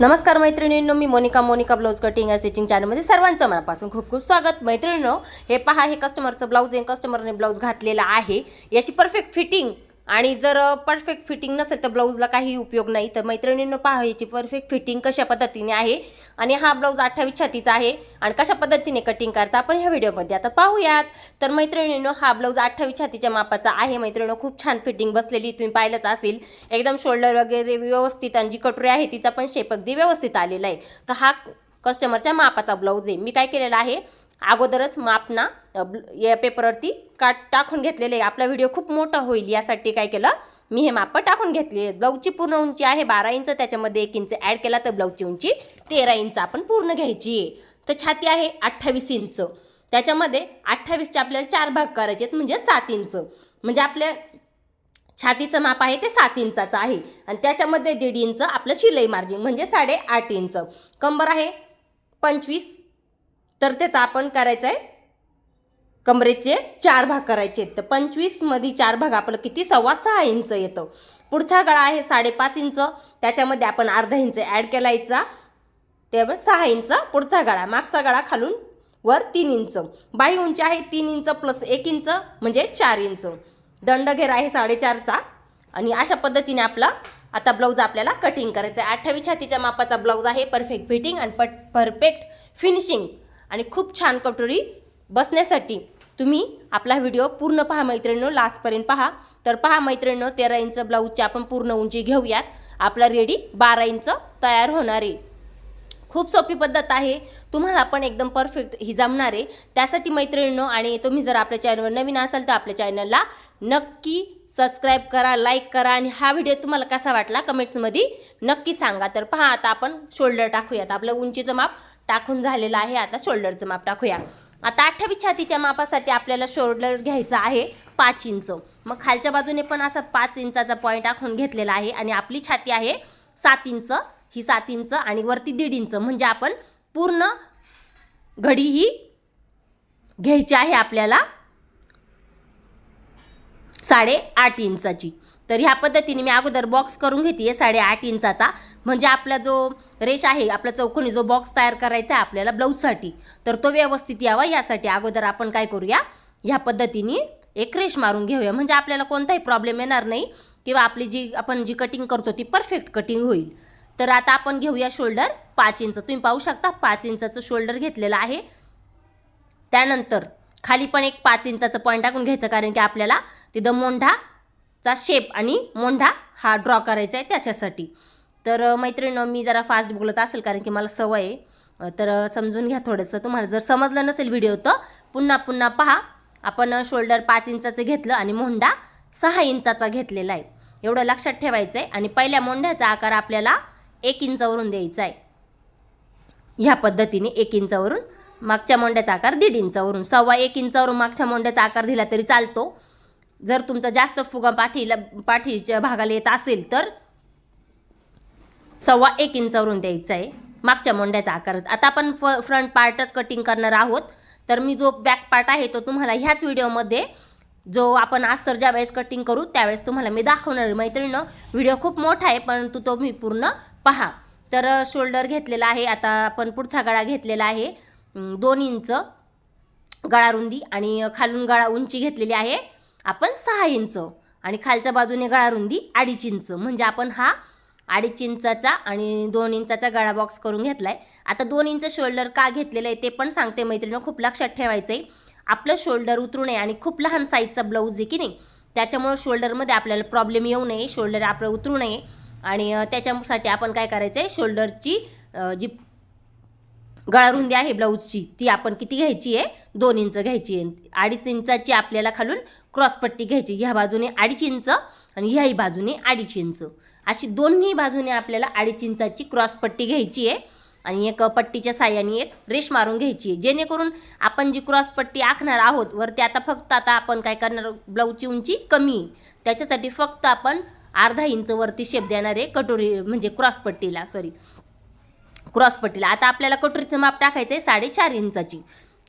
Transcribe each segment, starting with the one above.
नमस्कार मैत्रिणींनो मी मोनिका मोनिका ब्लाऊज कटिंग या स्टिचिंग चॅनलमध्ये सर्वांचं मनापासून खूप खूप स्वागत. मैत्रिणींनो हे पहा हे कस्टमरचं ब्लाऊज आहे कस्टमरने ब्लाऊज घातलेला आहे. याची परफेक्ट फिटिंग आणि जर परफेक्ट फिटिंग नसेल तर ब्लाऊजला काही उपयोग नाही. तर मैत्रिणींनो पहा याची परफेक्ट फिटिंग कशा पद्धतीने आहे आणि हा ब्लाऊज अठ्ठावीस छातीचा आहे आणि कशा पद्धतीने कटिंग करायचा आपण ह्या व्हिडिओमध्ये आता पाहूयात. तर मैत्रिणींनो हा ब्लाऊज अठ्ठावीस छातीच्या मापाचा आहे. मैत्रिणीनं खूप छान फिटिंग बसलेली तुम्ही पाहिलंच असेल. एकदम शोल्डर वगैरे व्यवस्थित आणि जी कटोरी आहे तिचा पण शेप अगदी व्यवस्थित आलेला आहे. तर हा कस्टमरच्या मापाचा ब्लाऊज आहे. मी काय केलेला आहे? अगोदरच माप ना ब्ल- या पेपरवरती काट टाकून घेतलेले. आहे आपला व्हिडिओ खूप मोठा होईल. यासाठी काय केलं मी हे माप टाकून घेतले. ब्लाऊजची पूर्ण उंची आहे बारा इंच त्याच्यामध्ये एक इंच ॲड केला तर ब्लाऊजची उंची तेरा इंच आपण पूर्ण घ्यायची. आहे तर छाती आहे अठ्ठावीस इंच. त्याच्यामध्ये अठ्ठावीसचे आपल्याला चार भाग करायचे आहेत म्हणजे सात इंच. म्हणजे आपल्या छातीचं माप आहे ते सात इंचाचं आहे. आणि त्याच्यामध्ये दीड इंच आपलं शिलाई मार्जिन म्हणजे साडेआठ इंच. कंबर आहे पंचवीस तर त्याचा आपण करायचं आहे कमरेचे चार भाग करायचे आहेत. तर पंचवीसमध्ये चार भाग आपलं किती? सव्वा सहा इंच येतं. पुढचा गळा आहे साडेपाच इंच. त्याच्यामध्ये आपण अर्धा इंच ॲड केलायचा. त्यावर सहा इंच. पुढचा गळा मागचा गळा खालून वर तीन इंच. बाही उंची आहे तीन इंच प्लस एक इंच म्हणजे चार इंच. दंडघेर आहे साडेचारचा. आणि अशा पद्धतीने आपला आता ब्लाऊज आपल्याला कटिंग करायचं आहे अठ्ठावीस छातीच्या मापाचा ब्लाऊज आहे. परफेक्ट फिटिंग आणि पट परफेक्ट फिनिशिंग आणि खूप छान कटोरी बसण्यासाठी तुम्ही आपला व्हिडिओ पूर्ण पहा मैत्रिणीनो लास्टपर्यंत पहा. तर पहा मैत्रिणीनो तेरा इंच ब्लाऊजची आपण पूर्ण उंची घेऊयात. आपला रेडी बारा इंच तयार होणार आहे. खूप सोपी पद्धत आहे. तुम्हाला पण एकदम परफेक्ट ही जमणार आहे. त्यासाठी मैत्रिणींनो आणि तुम्ही जर आपल्या चॅनलवर नवीन असाल तर आपल्या चॅनलला नक्की सबस्क्राईब करा लाईक करा आणि हा व्हिडिओ तुम्हाला कसा वाटला कमेंट्समध्ये नक्की सांगा. तर पहा आता आपण शोल्डर टाकूयात. आपलं उंचीचं माप टाकून झालेलं आहे. आता शोल्डरचं माप टाकूया. आता अठ्ठावीस छातीच्या मापासाठी आपल्याला शोल्डर घ्यायचं आहे पाच इंच. मग खालच्या बाजूने पण असा पाच इंचाचा पॉईंट टाकून घेतलेला आहे आणि आपली छाती आहे सात इंच. ही सात इंच आणि वरती दीड इंच. म्हणजे आपण पूर्ण घडी ही घ्यायची आहे आपल्याला साडे आठ इंचाची. तर ह्या पद्धतीने मी अगोदर बॉक्स करून घेते साडेआठ इंचाचा. म्हणजे आपला जो रेश आहे आपला चौकोनी जो बॉक्स तयार करायचा आहे आपल्याला ब्लाऊजसाठी तर तो व्यवस्थित यावा. यासाठी अगोदर आपण काय करूया? ह्या पद्धतीने एक रेश मारून घेऊया. म्हणजे आपल्याला कोणताही प्रॉब्लेम येणार नाही किंवा आपली जी आपण जी कटिंग करतो ती परफेक्ट कटिंग होईल. तर आता आपण घेऊया शोल्डर पाच इंच. तुम्ही पाहू शकता पाच इंचाचं शोल्डर घेतलेलं आहे. त्यानंतर खाली पण एक पाच इंचाचं पॉईंट टाकून घ्यायचं कारण की आपल्याला तिथं मोंढा चा शेप आणि मोंढा हा ड्रॉ करायचा आहे त्याच्यासाठी. तर अ, मैत्रिणीनं मी जरा फास्ट बोलत असेल कारण की मला सवय आहे. तर समजून घ्या थोडंसं. तुम्हाला जर समजलं नसेल व्हिडिओ तर पुन्हा पुन्हा पहा. आपण शोल्डर पाच इंचाचं घेतलं आणि मोंढा सहा इंचाचा घेतलेला आहे. एवढं लक्षात ठेवायचं आहे आणि पहिल्या मोंढ्याचा आकार आपल्याला एक इंचावरून द्यायचा आहे. ह्या पद्धतीने एक इंचावरून मागच्या मोंड्याचा आकार दीड इंचावरून. सव्वा एक इंचावरून मागच्या मोंड्याचा आकार दिला तरी चालतो. जर तुमचा जास्त फुगा पाठीला पाठीच्या भागाला येत असेल तर सव्वा एक इंचावरून द्यायचा आहे मागच्या मोंड्याचा आकार. आता आपण फ फ्रंट पार्टच कटिंग करणार आहोत. तर मी जो बॅक पार्ट आहे तो तुम्हाला ह्याच व्हिडिओमध्ये जो आपण अस्तर ज्या वेळेस कटिंग करू त्यावेळेस तुम्हाला मी दाखवणार मैत्रिणीनं व्हिडिओ खूप मोठा आहे परंतु तो मी पूर्ण पहा. तर शोल्डर घेतलेला आहे. आता आपण पुढचा गळा घेतलेला आहे. दोन इंच गळा रुंदी आणि खालून गळा उंची घेतलेली आहे. आपण सहा इंच आणि खालच्या बाजूने गळा रुंदी अडीच इंच. म्हणजे आपण हा अडीच इंचाचा आणि दोन इंचाचा गळा बॉक्स करून घेतला आहे आता दोन इंच शोल्डर का घेतलेलं आहे ते पण सांगते मैत्रिणीनं खूप लक्षात ठेवायचं आहे आपलं शोल्डर उतरू नये आणि खूप लहान साईजचा ब्लाऊज आहे की नाही त्याच्यामुळं शोल्डरमध्ये आपल्याला प्रॉब्लेम येऊ नये शोल्डर आपलं उतरू नये. आणि त्याच्यासाठी आपण काय करायचं आहे शोल्डरची जी गळारुंदी आहे ब्लाऊजची ती आपण किती घ्यायची आहे दोन इंच घ्यायची आहे. अडीच इंचाची आपल्याला खालून क्रॉसपट्टी घ्यायची. ह्या बाजूने अडीच इंच आणि ह्याही बाजूने अडीच इंच. अशी दोन्ही बाजूने आपल्याला अडीच इंचाची क्रॉसपट्टी घ्यायची आहे. आणि एक पट्टीच्या साह्याने एक रेश मारून घ्यायची आहे. जेणेकरून आपण जी क्रॉसपट्टी आखणार आहोत वरती आता फक्त आता आपण काय करणार? ब्लाऊजची उंची कमी आहे. त्याच्यासाठी फक्त आपण अर्धा इंच वरती शेप देणार आहे कटोरी म्हणजे क्रॉसपट्टीला सॉरी क्रॉसपट्टीला आता आपल्याला कटोरीचं माप टाकायचं आहे साडेचार इंचाची.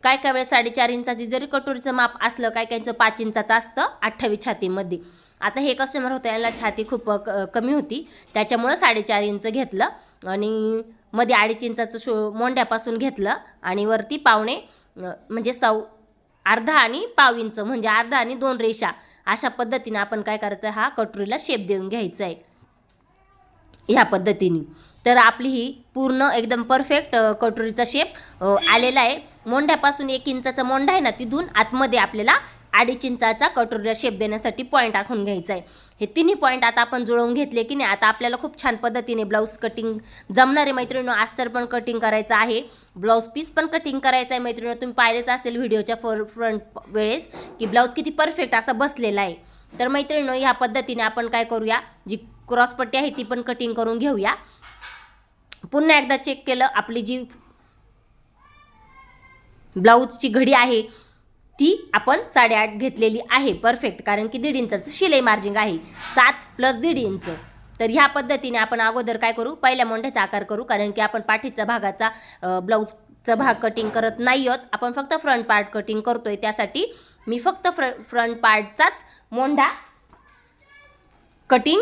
काय काय वेळेस साडेचार इंचाची जरी कटोरीचं माप असलं काय काहींचं पाच इंचाचं असतं अठ्ठावीस छातीमध्ये. आता हे कस्टमर होतं याला छाती खूप क- कमी होती. त्याच्यामुळं साडेचार इंच घेतलं आणि मध्ये अडीच इंचाचं शो मोंड्यापासून घेतलं आणि वरती पावणे म्हणजे सव अर्धा आणि पाव इंच म्हणजे अर्धा आणि दोन रेषा. अशा पद्धतीने आपण काय करायचं हा कटोरीला शेप देऊन घ्यायचा आहे. ह्या पद्धतीने. तर आपली ही पूर्ण एकदम परफेक्ट कटोरीचा शेप आलेला आहे. मोंढ्यापासून एक इंचाचा मोंढा आहे ना तिथून आतमध्ये आपल्याला अडीच इंचाचा कटोरीला शेप देण्यासाठी पॉईंट आखून घ्यायचा आहे हे तिन्ही पॉईंट आता आपण जुळवून घेतले की नाही आता आपल्याला खूप छान पद्धतीने ब्लाऊज कटिंग जमणारे मैत्रिणी अस्तर पण कटिंग करायचं आहे. ब्लाऊज पीस पण कटिंग करायचं आहे मैत्रिणी तुम्ही पाहिलेच असेल व्हिडिओच्या फर फ्रंट वेळेस की ब्लाऊज किती परफेक्ट असा बसलेला आहे. तर मैत्रिणी ह्या पद्धतीने आपण काय करूया जी क्रॉसपट्टी आहे ती पण कटिंग करून घेऊया. पुन्हा एकदा चेक केलं आपली जी ब्लाऊजची घडी आहे ती आपण साडेआठ घेतलेली आहे. परफेक्ट कारण की दीड इंचाचं शिलाई मार्जिंग आहे. सात प्लस दीड इंच. तर ह्या पद्धतीने आपण अगोदर काय करू? पहिल्या मोंढ्याचा आकार करू. कारण की आपण पाठीच्या भागाचा ब्लाऊजचा भाग कटिंग करत नाही आहोत आपण फक्त फ्रंट पार्ट कटिंग करतोय. त्यासाठी मी फक्त फ्र फ्रंट पार्टचाच मोंढा कटिंग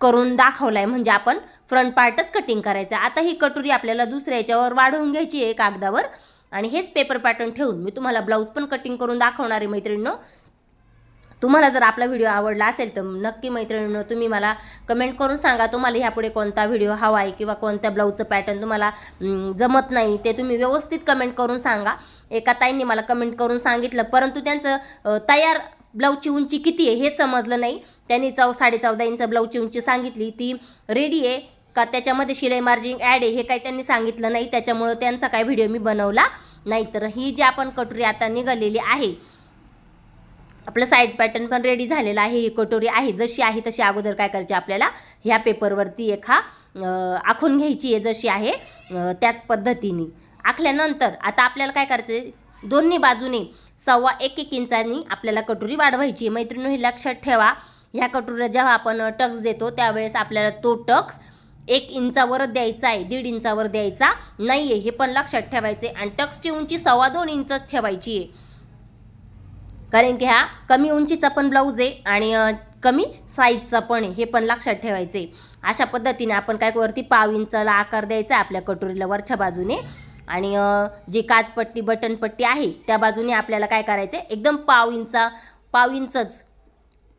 करून दाखवला आहे म्हणजे आपण फ्रंट पार्टच कटिंग करायचं. आता ही कटोरी आपल्याला दुसऱ्या याच्यावर वाढवून घ्यायची आहे कागदावर. आणि हेच पेपर पॅटर्न ठेवून मी तुम्हाला ब्लाऊज पण कटिंग करून दाखवणार आहे मैत्रिणींनो. तुम्हाला जर आपला व्हिडिओ आवडला असेल तर नक्की मैत्रिणीनं तुम्ही मला कमेंट करून सांगा तुम्हाला ह्यापुढे कोणता व्हिडिओ हवा आहे किंवा कोणत्या ब्लाऊजचं पॅटर्न तुम्हाला जमत नाही ते तुम्ही व्यवस्थित कमेंट करून सांगा. एका ताईंनी मला कमेंट करून सांगितलं परंतु त्यांचं तयार ब्लाऊजची उंची किती आहे हे समजलं नाही. त्यांनी चौ साडेचौदा इंच ब्लाऊजची उंची सांगितली ती रेडी आहे. का त्याच्यामध्ये शिलाई मार्जिंग ॲड आहे हे काही त्यांनी सांगितलं नाही त्याच्यामुळं त्यांचा काय व्हिडिओ मी बनवला नाही. तर ही जी आपण कटोरी आता निघालेली आहे आपलं साईड पॅटर्न पण रेडी झालेलं आहे ही कटोरी आहे जशी आहे तशी अगोदर काय करायची आपल्याला? ह्या पेपरवरती एका आखून घ्यायची आहे जशी आहे त्याच पद्धतीने. आखल्यानंतर आता आपल्याला काय करायचं आहे दोन्ही बाजूने सव्वा एक एक इंचानी आपल्याला कटोरी वाढवायची मैत्रिणी हे लक्षात ठेवा. ह्या कटोरीला जेव्हा आपण टक्स देतो त्यावेळेस आपल्याला तो टक्स एक इंचावर द्यायचा आहे दीड इंचावर द्यायचा नाही आहे हे पण लक्षात ठेवायचं आहे आणि टक्सची उंची सव्वा दोन इंचच ठेवायची आहे. कारण की हा कमी उंचीचा पण ब्लाऊज आहे आणि कमी साईजचा पण आहे हे पण लक्षात ठेवायचं. आहे अशा पद्धतीने आपण काय वरती पाव इंचाला आकार द्यायचा आहे आपल्या कटोरीला वरच्या बाजूने. आणि जी काचपट्टी बटनपट्टी आहे त्या बाजूने आपल्याला काय करायचं आहे एकदम पाव इंचा पाव इंचच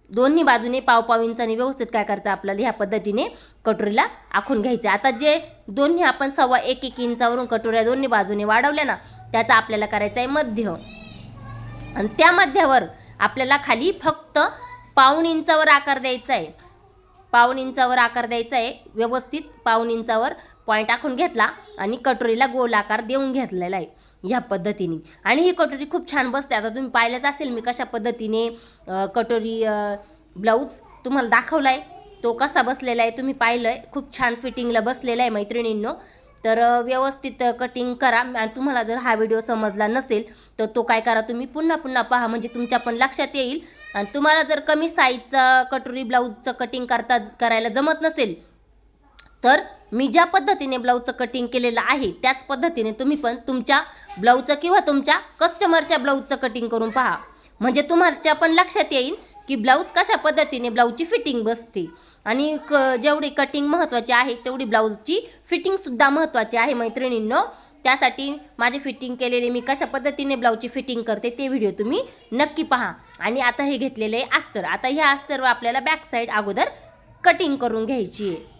दोन्ही बाजूने पाव इंचाने व्यवस्थित काय करायचं आपल्याला? ह्या पद्धतीने कटोरीला आखून घ्यायचं. आता जे दोन्ही आपण सव्वा एक एक इंचावरून कटोऱ्या दोन्ही बाजूने वाढवल्या ना त्याचा आपल्याला करायचा आहे मध्य. आणि त्या मध्यावर आपल्याला खाली फक्त पाऊण इंचावर आकार द्यायचा आहे. पाऊण इंचावर आकार द्यायचा आहे. व्यवस्थित पाऊण इंचावर पॉईंट आखून घेतला आणि कटोरीला गोल आकार देऊन घेतलेला आहे. ह्या पद्धतीने. आणि ही कटोरी खूप छान बसते. आता तुम्ही पाहिलंच असेल मी कशा पद्धतीने कटोरी ब्लाऊज तुम्हाला दाखवला आहे तो कसा बसलेला आहे तुम्ही पाहिलं आहे खूप छान फिटिंगला बसलेला आहे मैत्रिणींनो. तर व्यवस्थित कटिंग करा. आणि तुम्हाला जर हा व्हिडिओ समजला नसेल तर तो काय करा तुम्ही पुन्हा पुन्हा पहा. म्हणजे तुमच्या पण लक्षात येईल. आणि तुम्हाला जर कमी साईजचा कटोरी ब्लाऊजचं कटिंग करता करायला जमत नसेल तर मी ज्या पद्धतीने ब्लाऊजचं कटिंग केलेलं आहे त्याच पद्धतीने तुम्ही पण तुमच्या ब्लाऊजचं किंवा तुमच्या कस्टमरच्या ब्लाऊजचं कटिंग करून पहा. म्हणजे तुम्हाला पण लक्षात येईल की ब्लाऊज कशा पद्धतीने ब्लाऊजची फिटिंग बसते. आणि क जेवढी कटिंग महत्त्वाची आहे तेवढी ब्लाऊजची फिटिंगसुद्धा महत्त्वाची आहे मैत्रिणींनो. त्यासाठी माझे फिटिंग केलेले मी कशा पद्धतीने ब्लाऊजची फिटिंग करते ते व्हिडिओ तुम्ही नक्की पहा. आणि आता हे घेतलेलं आहे अस्तर. आता ह्या अस्तरवर आपल्याला बॅक साईड अगोदर कटिंग करून घ्यायची आहे.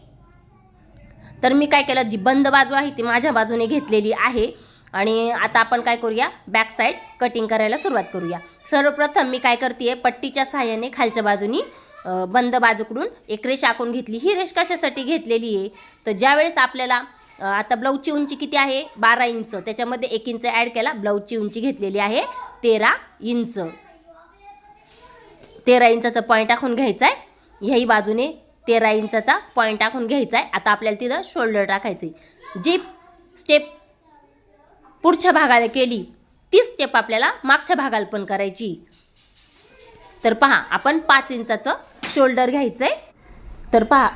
तर मी काय केलं जी बंद बाजू आहे ती माझ्या बाजूने घेतलेली आहे. आणि आता आपण काय करूया बॅक साईड कटिंग करायला सुरुवात करूया. सर्वप्रथम मी काय करते पट्टीच्या सहाय्याने खालच्या बाजूनी बंद बाजूकडून एक रेष आखून घेतली. ही रेष कशासाठी घेतलेली आहे? तर ज्यावेळेस आपल्याला आता ब्लाऊजची उंची किती आहे? बारा इंच. त्याच्यामध्ये एक इंच ॲड केला ब्लाऊजची उंची घेतलेली आहे तेरा इंच. तेरा इंचाचा पॉईंट आखून घ्यायचा आहे ह्याही बाजूने तेरा इंचाचा पॉईंट टाकून घ्यायचा आहे. आता आपल्याला तिथं शोल्डर टाकायचे जी स्टेप पुढच्या भागाला केली तीच स्टेप आपल्याला मागच्या भागाला पण करायची. तर पहा आपण पाच इंचाचं शोल्डर घ्यायचं आहे तर पहा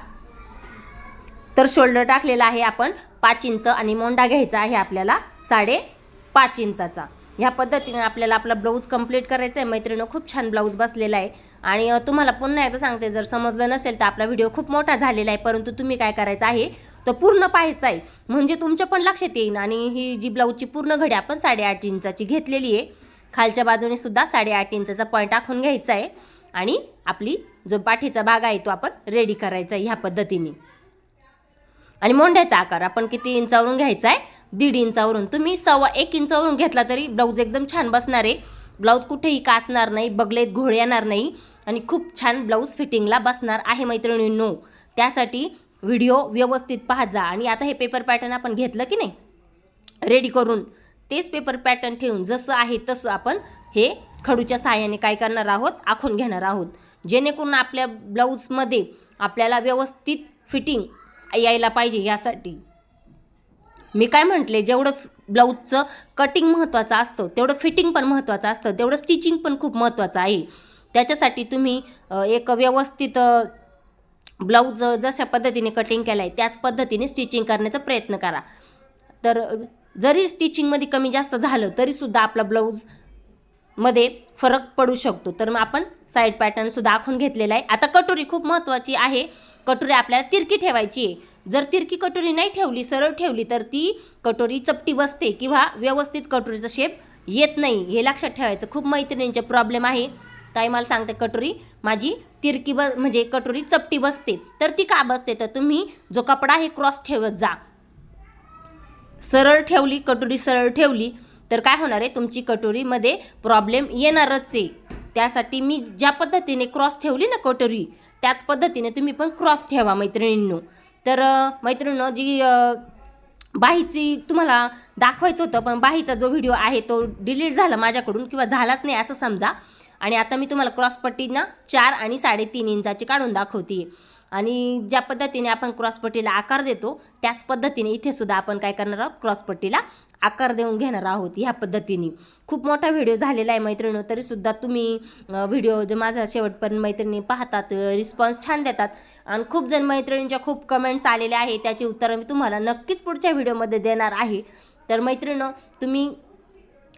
तर शोल्डर टाकलेला आहे आपण पाच इंच आणि मोंडा घ्यायचा आहे आपल्याला साडे पाच इंचाचा. ह्या पद्धतीने आपल्याला आपला ब्लाऊज कंप्लीट करायचा आहे मैत्रिणी खूप छान ब्लाऊज बसलेला आहे. आणि तुम्हाला पुन्हा एकदा सांगते जर समजलं नसेल तर आपला व्हिडिओ खूप मोठा झालेला आहे परंतु तुम्ही काय करायचं आहे तो पूर्ण पाहायचा आहे. म्हणजे तुमच्या पण लक्षात येईल आणि ही जी ब्लाऊजची पूर्ण घडी आपण साडेआठ इंचाची घेतलेली आहे खालच्या बाजूने सुद्धा साडेआठ इंचाचा पॉईंट आखून घ्यायचा आहे आणि आपली जो पाठीचा भाग आहे तो आपण रेडी करायचा आहे ह्या पद्धतीने. आणि मोंढ्याचा आकार आपण किती इंचावरून घ्यायचा आहे? दीड इंचावरून. तुम्ही सव्वा एक इंचावरून घेतला तरी ब्लाऊज एकदम छान बसणार आहे. ब्लाऊज कुठेही काचणार नाही बगलेत घोळ येणार नाही आणि खूप छान ब्लाऊज फिटिंगला बसणार आहे मैत्रिणींनो. त्यासाठी व्हिडिओ व्यवस्थित पाहत जा आणि आता हे पेपर पॅटर्न आपण घेतलं की नाही? रेडी करून तेच पेपर पॅटर्न ठेवून जसं आहे तसं आपण हे खडूच्या सहाय्याने काय करणार आहोत? आखून घेणार आहोत. जेणेकरून आपल्या ब्लाऊजमध्ये आपल्याला व्यवस्थित फिटिंग यायला पाहिजे यासाठी. मी काय म्हटले? जेवढं ब्लाऊजचं कटिंग महत्त्वाचं असतं. तेवढं फिटिंग पण महत्त्वाचं असतं. तेवढं स्टिचिंग पण खूप महत्त्वाचं आहे. त्याच्यासाठी तुम्ही एक व्यवस्थित ब्लाऊज जशा पद्धतीने कटिंग केलं आहे त्याच पद्धतीने स्टिचिंग करण्याचा प्रयत्न करा. तर जरी स्टिचिंगमध्ये कमी जास्त झालं तरीसुद्धा आपला ब्लाऊजमध्ये फरक पडू शकतो. तर मग आपण साईड पॅटर्नसुद्धा आखून घेतलेला आहे. आता कटोरी खूप महत्त्वाची आहे. कटोरी आपल्याला तिरकी ठेवायची आहे. जर तिरकी कटोरी नाही ठेवली सरळ ठेवली तर ती कटोरी चपटी बसते किंवा व्यवस्थित कटोरीचा शेप येत नाही. हे लक्षात ठेवायचं. खूप मैत्रिणींचे प्रॉब्लेम आहे. ताई मला सांगते कटोरी माझी तिरकी ब म्हणजे कटोरी चपटी बसते. तर ती का बसते? तर तुम्ही जो कपडा आहे क्रॉस ठेवत जा. सरळ ठेवली कटोरी सरळ ठेवली तर काय होणार आहे? तुमची कटोरीमध्ये प्रॉब्लेम येणारच आहे. त्यासाठी मी ज्या पद्धतीने क्रॉस ठेवली ना कटोरी त्याच पद्धतीने तुम्ही पण क्रॉस ठेवा मैत्रिणींनो. तर मैत्रिणं जी बाईची बाहीची तुम्हाला दाखवायचं होतं पण बाहीचा जो व्हिडिओ आहे तो डिलीट झाला माझ्याकडून किंवा झालाच नाही असं समजा. आणि आता मी तुम्हाला क्रॉसपट्टीनं चार आणि साडेतीन इंचाची काढून दाखवते. आणि ज्या पद्धतीने आपण क्रॉसपट्टीला आकार देतो त्याच पद्धतीने इथे सुद्धा आपण काय करणार आहोत क्रॉसपट्टीला आकार देऊन घेणार आहोत ह्या पद्धतीने. खूप मोठा व्हिडिओ झालेला आहे मैत्रिणी तरीसुद्धा तुम्ही व्हिडिओ जो माझा शेवटपर्यंत मैत्रिणी पाहतात रिस्पॉन्स छान देतात. आणि खूप जण मैत्रिणींच्या खूप कमेंट्स आलेल्या आहे त्याची उत्तरं मी तुम्हाला नक्कीच पुढच्या व्हिडिओमध्ये देणार आहे. तर मैत्रिणं तुम्ही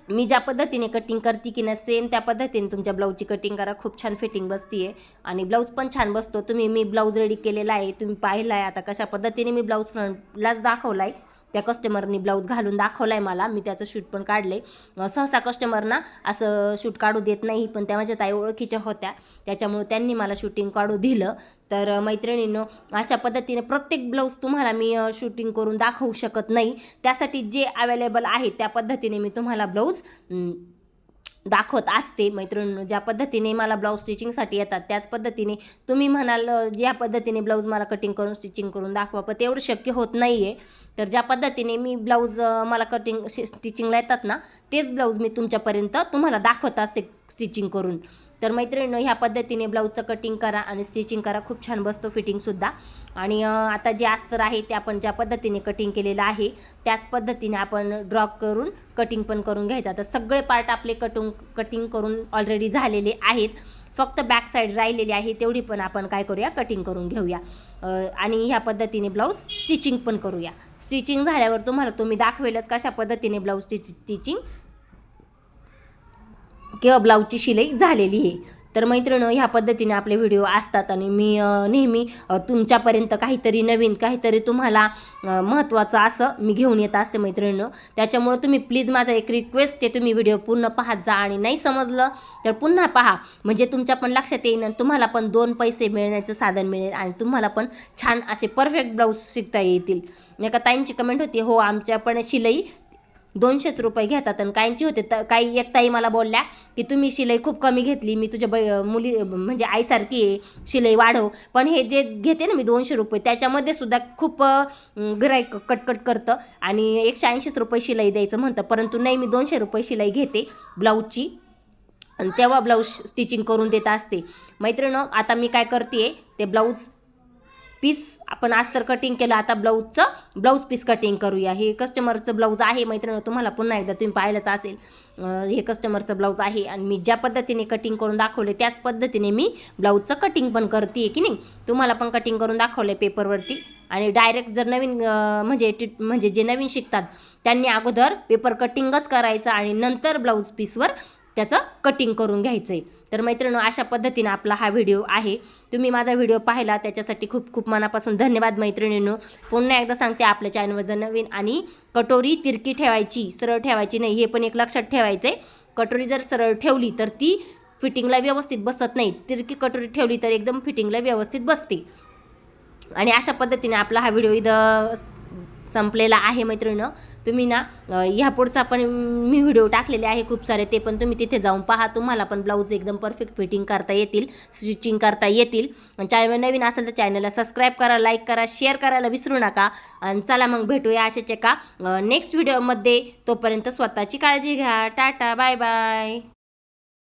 मी ज्या पद्धतीने कटिंग करते की ना सेम त्या पद्धतीने तुमच्या ब्लाऊजची कटिंग करा. खूप छान फिटिंग बसती आहे आणि ब्लाऊज पण छान बसतो. तुम्ही मी ब्लाऊज रेडी केलेला आहे. तुम्ही पाहिला आहे आता कशा पद्धतीने मी ब्लाऊज फ्रंटलाच दाखवला आहे त्या कस्टमरनी ब्लाऊज घालून दाखवला आहे मला. मी त्याचं शूट पण काढले सहसा कस्टमरना असं शूट काढू देत नाही पण त्या माझ्या ताई ओळखीच्या होत्या. त्याच्यामुळे त्यांनी मला शूटिंग काढू दिलं. तर मैत्रिणीनं अशा पद्धतीने प्रत्येक ब्लाऊज तुम्हाला मी शूटिंग करून दाखवू शकत नाही. त्यासाठी जे अवेलेबल आहे त्या पद्धतीने मी तुम्हाला ब्लाऊज दाखवत असते मैत्रिणींनो ज्या पद्धतीने मला ब्लाऊज स्टिचिंगसाठी येतात त्याच पद्धतीने तुम्ही म्हणाल ज्या पद्धतीने ब्लाऊज मला कटिंग करून स्टिचिंग करून दाखवा पण तेवढं शक्य होत नाही आहे तर ज्या पद्धतीने मी ब्लाऊज मला कटिंग स्टिचिंगला येतात ना तेच ब्लाऊज मी तुमच्यापर्यंत तुम्हाला दाखवत असते स्टिचिंग करून. तर मैत्रिणींनो ह्या पद्धतीने ब्लाऊजचं कटिंग करा आणि स्टिचिंग करा. खूप छान बसतो फिटिंगसुद्धा आणि आता जे अस्तर आहे ते आपण ज्या पद्धतीने कटिंग केलेलं आहे त्याच पद्धतीने आपण ड्रॉ करून कटिंग पण करून घ्यायचं. आता सगळे पार्ट आपले कटून कटिंग करून ऑलरेडी झालेले आहेत. फक्त बॅक साईड राहिलेली आहे तेवढी पण आपण काय करूया? कटिंग करून घेऊया. आणि ह्या पद्धतीने ब्लाऊज स्टिचिंग पण करूया. स्टिचिंग झाल्यावर तुम्हाला तुम्ही दाखवेलच कशा पद्धतीने ब्लाऊज स्टिच स्टिचिंग किंवा ब्लाऊजची शिलाई झालेली आहे. तर मैत्रिणं ह्या पद्धतीने आपले व्हिडिओ असतात आणि मी नेहमी तुमच्यापर्यंत काहीतरी नवीन काहीतरी तुम्हाला महत्त्वाचं असं मी घेऊन येत असते मैत्रिणीनं त्याच्यामुळं तुम्ही प्लीज माझा एक रिक्वेस्ट आहे तुम्ही व्हिडिओ पूर्ण पाहत जा आणि नाही समजलं तर पुन्हा पहा. म्हणजे तुमच्या पण लक्षात येईल आणि तुम्हाला पण दोन पैसे मिळण्याचं साधन मिळेल आणि तुम्हाला पण छान असे परफेक्ट ब्लाऊज शिकता येतील. एका ताईंची कमेंट होती हो आमच्या पण शिलाई दोनशेच रुपये घेतात आणि काहींची होते तर काही एक ताई मला बोलल्या की तुम्ही शिलाई खूप कमी घेतली मी तुझ्या बै मुली म्हणजे आईसारखी आहे शिलाई वाढव. पण हे जे घेते ना मी दोनशे रुपये त्याच्यामध्ये सुद्धा खूप गिराईक कटकट करतं आणि एकशे ऐंशीच रुपये शिलाई द्यायचं म्हणतं. परंतु नाही मी दोनशे रुपये शिलाई घेते ब्लाऊजची. आणि तेव्हा ब्लाऊज स्टिचिंग करून देत असते. मैत्रिणं आता मी काय करते ते ब्लाऊज पीस आपण अस्तर कटिंग केलं आता ब्लाऊजचं ब्लाऊज पीस कटिंग करूया. हे कस्टमरचं ब्लाऊज आहे मैत्रिणी तुम्हाला पुन्हा एकदा तुम्ही पाहिलंच असेल. हे कस्टमरचं ब्लाऊज आहे आणि मी ज्या पद्धतीने कटिंग करून दाखवले त्याच पद्धतीने मी ब्लाऊजचं कटिंग पण करते की नाही? तुम्हाला पण कटिंग करून दाखवलं पेपरवरती आणि डायरेक्ट जर नवीन म्हणजे टी म्हणजे जे नवीन शिकतात त्यांनी अगोदर पेपर कटिंगच करायचं आणि नंतर ब्लाऊज पीसवर त्याचं कटिंग करून घ्यायचं आहे तर मैत्रिणी अशा पद्धतीनं आपला हा व्हिडिओ आहे. तुम्ही माझा व्हिडिओ पाहिला त्याच्यासाठी खूप खूप मनापासून धन्यवाद मैत्रिणींनो. पुन्हा एकदा सांगते आपल्या चॅनलवर जर नवीन आणि कटोरी तिरकी ठेवायची सरळ ठेवायची नाही हे पण एक लक्षात ठेवायचं आहे कटोरी जर सरळ ठेवली तर ती फिटिंगला व्यवस्थित बसत नाही. तिरकी कटोरी ठेवली तर एकदम फिटिंगला व्यवस्थित बसते. आणि अशा पद्धतीने आपला हा व्हिडिओ इथं संपलेला आहे मैत्रिणं. तुम्ही ना ह्यापुढचा ह्या पुढचा पण मी व्हिडिओ टाकलेले आहे खूप सारे ते पण तुम्ही तिथे जाऊन पहा. तुम्हाला पण ब्लाऊज एकदम परफेक्ट फिटिंग करता येतील स्टिचिंग करता येतील. चॅनल नवीन असेल तर चॅनलला सबस्क्राईब करा लाईक करा शेअर करायला विसरू नका. आणि चला मग भेटूया अशाच एका नेक्स्ट व्हिडिओमध्ये तोपर्यंत स्वतःची काळजी घ्या. Tata bye bye